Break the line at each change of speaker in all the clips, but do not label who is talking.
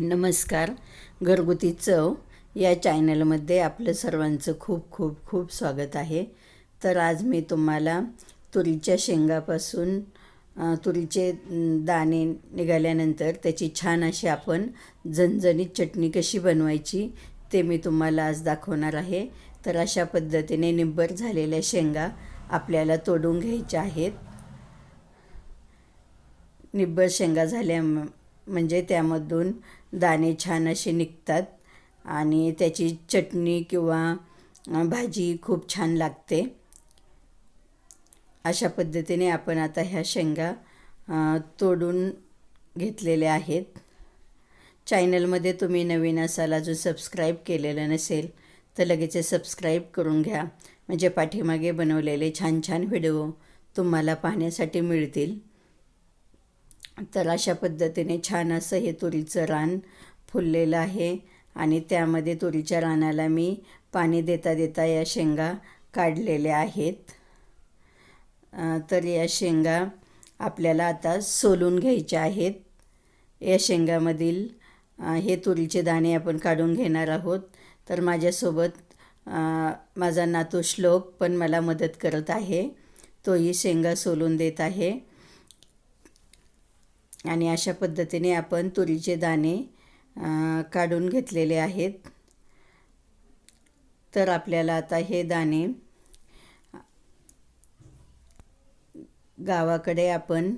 नमस्कार घरगुती चव या चॅनलमध्ये आपलं सर्वांचं खूप खूप खूप स्वागत आहे. तर आज मी तुम्हाला तुरीच्या शेंगापासून तुरीचे दाणे निघाल्यानंतर त्याची छान अशी आपण झणझणीत चटणी कशी बनवायची ते मी तुम्हाला आज दाखवणार आहे. तर अशा पद्धतीने निब्बर झालेल्या शेंगा आपल्याला तोडून घ्यायच्या आहेत. निब्बर शेंगा झाल्या म्हणजे त्यामधून दाणे छान असे निघतात आणि त्याची चटणी किंवा भाजी खूप छान लागते. अशा पद्धतीने आपण आता ह्या शेंगा तोडून घेतलेल्या आहेत. चॅनलमध्ये तुम्ही नवीन असाल अजून सबस्क्राईब केलेलं नसेल तर लगेच सबस्क्राईब करून घ्या. म्हणजे पाठीमागे बनवलेले छान छान व्हिडिओ तुम्हाला पाहण्यासाठी मिळतील. तर अशा पद्धतीने छान असं हे तुरीचं रान फुललेलं आहे आणि त्यामध्ये तुरीच्या रानाला मी पाणी देता देता या शेंगा काढलेल्या आहेत. तर या शेंगा आपल्याला आता सोलून घ्यायच्या आहेत. या शेंगामधील हे तुरीचे दाणे आपण काढून घेणार आहोत. तर माझ्यासोबत माझा नातू श्लोक पण मला मदत करत आहे. तोही शेंगा सोलून देत आहे. आणि अशा पद्धतीने आपण तुरीचे दाणे काढून घेतलेले आहेत. तर आपल्याला आता हे दाणे गावाकडे आपण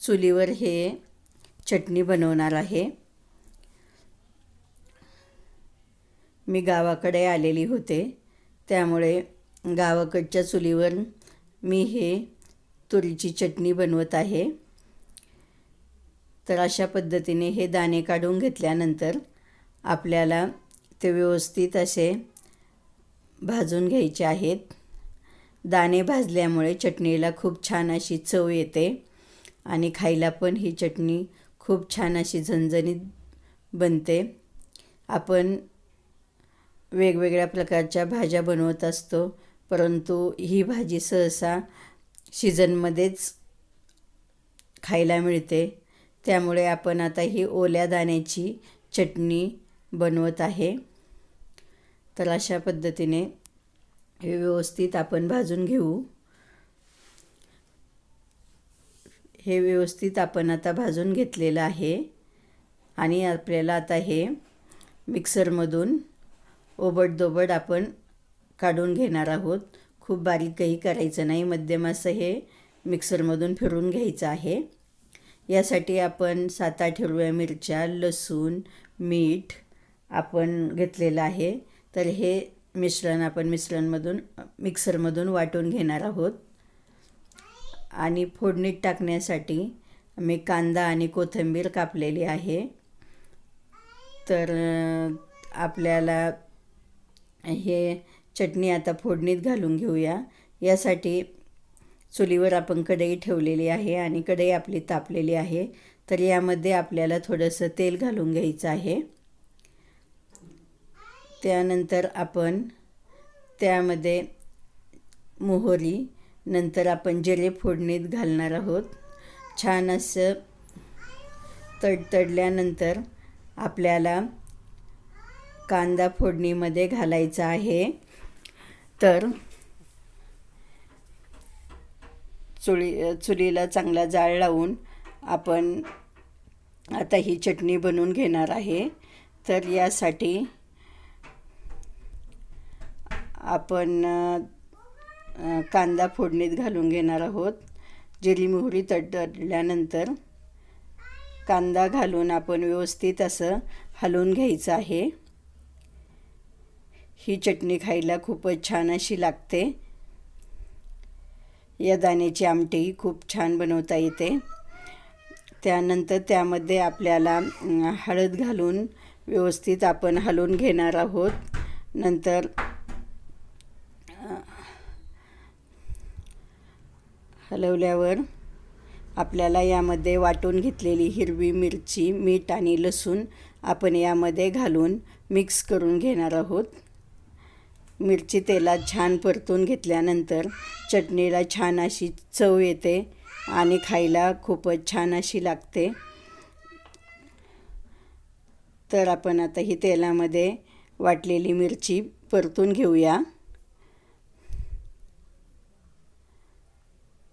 चुलीवर हे चटणी बनवणार आहे. मी गावाकडे आलेली होते त्यामुळे गावाकडच्या चुलीवर मी हे तुरीची चटणी बनवत आहे. तर अशा पद्धतीने हे दाणे काढून घेतल्यानंतर आपल्याला ते व्यवस्थित असे भाजून घ्यायचे आहेत. दाणे भाजल्यामुळे चटणीला खूप छान अशी चव येते आणि खायला पण ही चटणी खूप छान अशी झणझणीत बनते. आपण वेगवेगळ्या प्रकारच्या भाज्या बनवत असतो परंतु ही भाजी सहसा सीझनमध्येच खायला मिळते. त्यामुळे आपण आता ही ओल्या दाण्याची चटणी बनवत आहे. तर अशा पद्धतीने हे व्यवस्थित आपण भाजून घेऊ. हे व्यवस्थित आपण आता भाजून घेतलेलं आहे. आणि आपल्याला आता हे मिक्सरमधून ओबडदोबड आपण काढून घेणार आहोत. खूप बारीक काही करायचं नाही. मध्यम असं हे मिक्सरमधून फिरून घ्यायचं आहे. यासाठी आपण सात आठ हिरव्या मिरच्या लसूण मीठ आपण घेतलेलं आहे. तर हे मिश्रण आपण मिश्रणमधून मिक्सरमधून वाटून घेणार आहोत. आणि फोडणीत टाकण्यासाठी मी कांदा आणि कोथिंबीर कापलेली आहे. तर आपल्याला हे चटणी आता फोडणीत घालून घेऊया. यासाठी चुलीवर आपण कढई ठेवलेली आहे आणि कढई आपली तापलेली आहे. तर यामध्ये आपल्याला थोडंसं तेल घालून घ्यायचं आहे. त्यानंतर आपण त्यामध्ये मोहरी नंतर आपण जिरे फोडणीत घालणार आहोत. छान असं तडतडल्यानंतर आपल्याला कांदा फोडणीमध्ये घालायचा आहे. तर चुली चुलीला चांगला जाळ लावून आपण आता ही चटणी बनवून घेणार आहे. तर यासाठी आपण कांदा फोडणीत घालून घेणार आहोत. जिरी मोहरी तडतडल्यानंतर कांदा घालून आपण व्यवस्थित असं हलवून घ्यायचं आहे. ही चटणी खायला खूपच छान अशी लागते. या दाण्याची आमटी खूप छान बनवता येते. त्यानंतर त्यामध्ये आपल्याला हळद घालून व्यवस्थित आपण हलवून घेणार आहोत. नंतर हलवल्यावर आपल्याला यामध्ये वाटून घेतलेली हिरवी मिरची मीठ आणि लसूण आपण यामध्ये घालून मिक्स करून घेणार आहोत. मिरची तेलात छान परतून घेतल्यानंतर चटणीला छान अशी चव येते आणि खायला खूपच छान अशी लागते. तर आपण आता ही तेलामध्ये वाटलेली मिरची परतून घेऊया.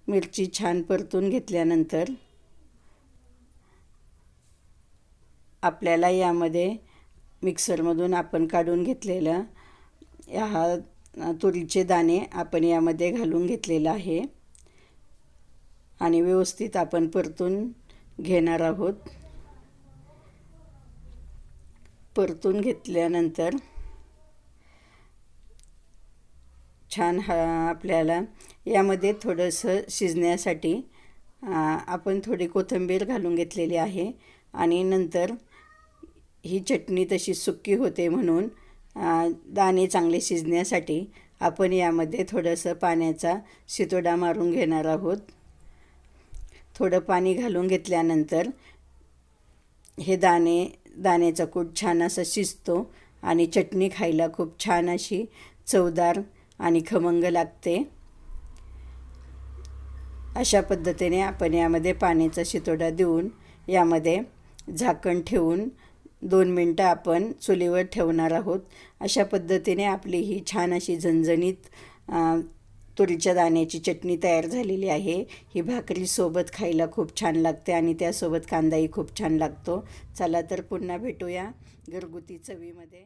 मिरची छान परतून घेतल्यानंतर आपल्याला यामध्ये मिक्सरमधून आपण काढून घेतलेलं हा तुरीचे दाणे आपण यामध्ये घालून घेतलेलं आहे. आणि व्यवस्थित आपण परतून घेणार आहोत. परतून घेतल्यानंतर छान हा आपल्याला यामध्ये थोडंसं शिजण्यासाठी आपण थोडी कोथिंबीर घालून घेतलेली आहे. आणि नंतर ही चटणी तशी सुक्की होते म्हणून दाणे चांगले शिजण्यासाठी आपण यामध्ये थोडंसं पाण्याचा शितोडा मारून घेणार आहोत. थोडं पाणी घालून घेतल्यानंतर हे दाणे दाण्याचा कूट छान असा शिजतो आणि चटणी खायला खूप छान अशी चवदार आणि खमंग लागते. अशा पद्धतीने आपण यामध्ये पाण्याचा शितोडा देऊन यामध्ये झाकण ठेवून दोन मिनटं आपण चुलीवर ठेवणार आहोत. अशा पद्धतीने आपली ही छान अशी झणझणीत तुरीच्या दाण्याची चटणी तयार झालेली आहे. ही भाकरीसोबत खायला खूप छान लागते आणि त्यासोबत कांदाही खूप छान लागतो. चला तर पुन्हा भेटूया घरगुती चवीमध्ये.